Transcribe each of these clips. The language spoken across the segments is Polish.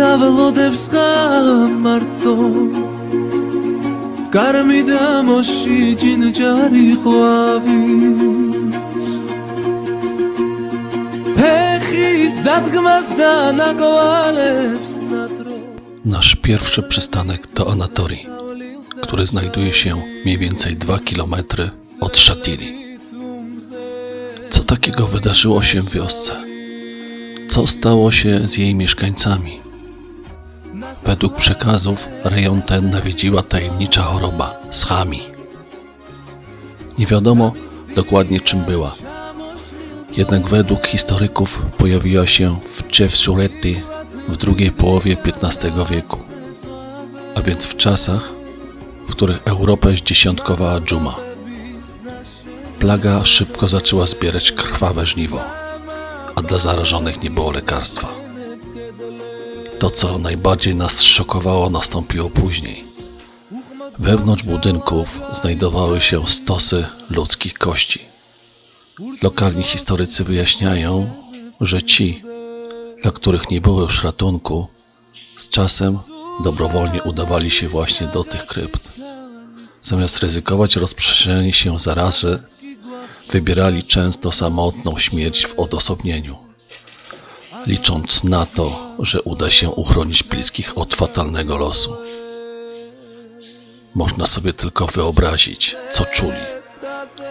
מידה ולא דבסך מרתו קר מידה מושי ג'ין ג'ארי חואביש פחיס דת Nasz pierwszy przystanek to Anatori, który znajduje się mniej więcej 2 km od Szatili. Co takiego wydarzyło się w wiosce? Co stało się z jej mieszkańcami? Według przekazów rejon ten nawiedziła tajemnicza choroba schami. Nie wiadomo dokładnie czym była. Jednak według historyków pojawiła się w Cefsuretti w drugiej połowie XV wieku, a więc w czasach, w których Europę zdziesiątkowała dżuma. Plaga szybko zaczęła zbierać krwawe żniwo, a dla zarażonych nie było lekarstwa. To, co najbardziej nas szokowało, nastąpiło później. Wewnątrz budynków znajdowały się stosy ludzkich kości. Lokalni historycy wyjaśniają, że ci, dla których nie było już ratunku, z czasem dobrowolnie udawali się właśnie do tych krypt. Zamiast ryzykować rozprzestrzenienie się zarazy, wybierali często samotną śmierć w odosobnieniu, licząc na to, że uda się uchronić bliskich od fatalnego losu. Można sobie tylko wyobrazić, co czuli,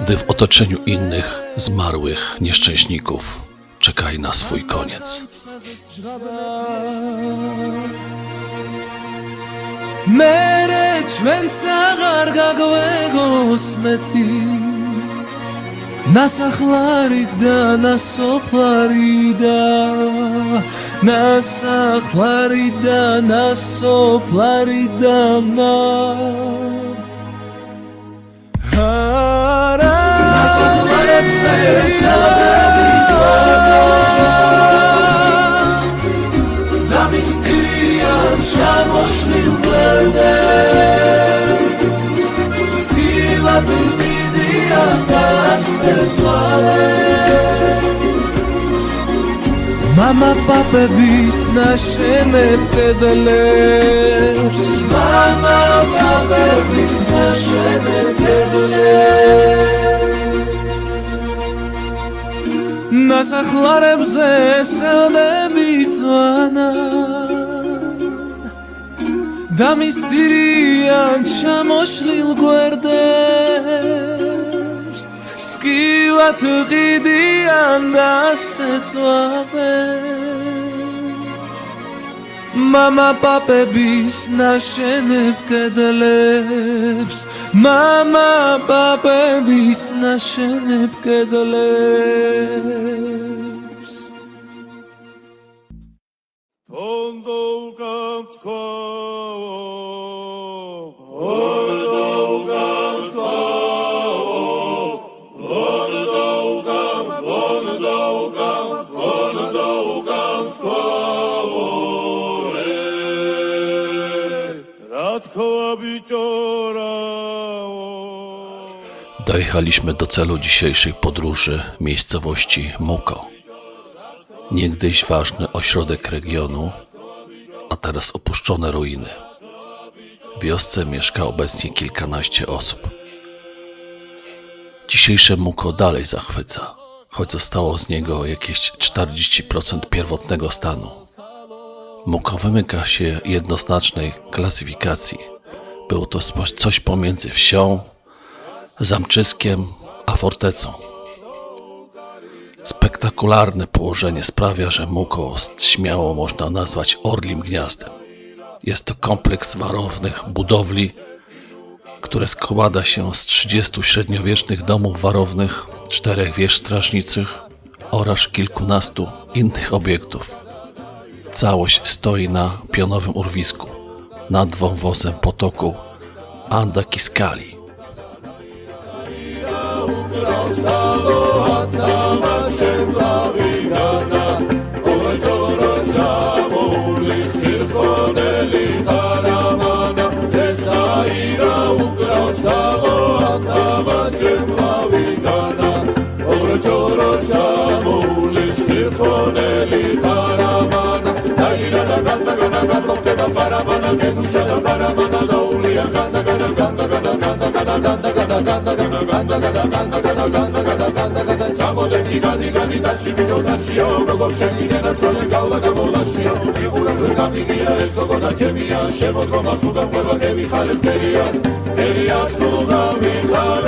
gdy w otoczeniu innych, zmarłych nieszczęśników czekaj na swój koniec. Mere ćwęca gargagłego ნასახლარი და ნასოფლარი და ნასახლარი და ნასოფლარი და ნა არა ნასახლარებზე სადაბიცვანა და მისტირიან შემოშლილ გვერდე ისევ მალე мама папების ნაშენებ კედლებს мама папების ნაშენებ კედლებს ნასახლარებზე ესოდები ძვანა და მისტირიან ჩამოშლილ გვერდებს სტკივად ყიდიან და ასეწვავენ მამა პაპების ნაშენებ კედლებს მამა პაპების ნაშენებ კედლებს Dojechaliśmy do celu dzisiejszej podróży miejscowości Muko. Niegdyś ważny ośrodek regionu, a teraz opuszczone ruiny. W wiosce mieszka obecnie kilkanaście osób. Dzisiejsze Muko dalej zachwyca, choć zostało z niego jakieś 40% pierwotnego stanu. Muko wymyka się jednoznacznej klasyfikacji. Było to coś pomiędzy wsią, zamczyskiem a fortecą. Spektakularne położenie sprawia, że Mukost śmiało można nazwać Orlim Gniazdem. Jest to kompleks warownych budowli, które składa się z 30 średniowiecznych domów warownych, czterech wież strażniczych oraz kilkunastu innych obiektów. Całość stoi na pionowym urwisku nad wąwozem potoku Andakiskali. გავსალო ათამაშემ ლავინანა ოჯორო შამულის ხირხოდელი ყარამანა ეს აირა უკრავს გალო ათამაშემ ჩამოდები გადი გადი დაში ბიჭო დაშიო როგორ შემიგე ნაცვალე გავლა გამოლაშიო იყურებ გამიგია ეს როგორ აჩემია შემოდგომას თუ გაყვება გევიხარებ ტერიას ტერიას თუ გავიხარებ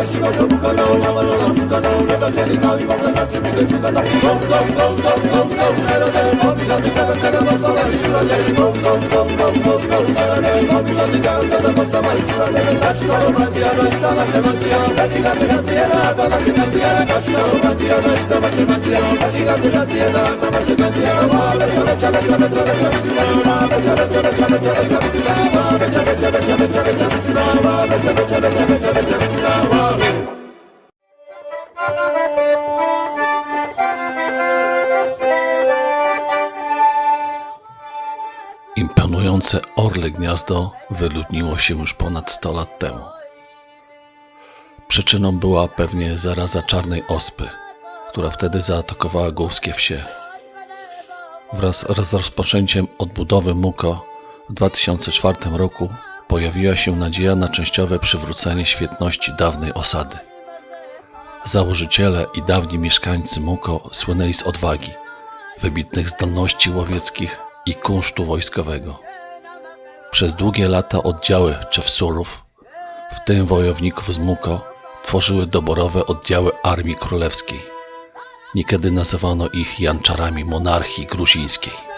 Aşık bu kadar olamaz seni Angelica y vamos a seguir de su canta Goes, goes, goes, goes, goes, goes Zero del hobby, son de cada cera Basta la isura del Goes, goes, goes, goes, goes Zero del hobby, son de cada cera Basta la isura del Kaçıyorum ben diyana, itamaşım ben diyana Beni gazına diyana, atamaşım ben diyana Kaçıyorum ben diyana, itamaşım ben diyana Beni gazına diyana, atamaşım ben diyana Mabe çöbe çöbe çöbe çöbe çöbe diyana Mabe çöbe çöbe çöbe çöbe çöbe diyana Mabe çöbe çöbe çöbe çöbe çöbe diyana Mabe çöbe çöbe çöbe çöbe çöbe diyana Mabe Imponujące Orle Gniazdo wyludniło się już ponad 100 lat temu. Przyczyną była pewnie zaraza czarnej ospy, która wtedy zaatakowała górskie wsie. Wraz z rozpoczęciem odbudowy Muko w 2004 roku pojawiła się nadzieja na częściowe przywrócenie świetności dawnej osady. Założyciele i dawni mieszkańcy Muko słynęli z odwagi, wybitnych zdolności łowieckich i kunsztu wojskowego. Przez długie lata oddziały Czewsurów, w tym wojowników z Muko, tworzyły doborowe oddziały Armii Królewskiej. Niekiedy nazywano ich janczarami monarchii gruzińskiej.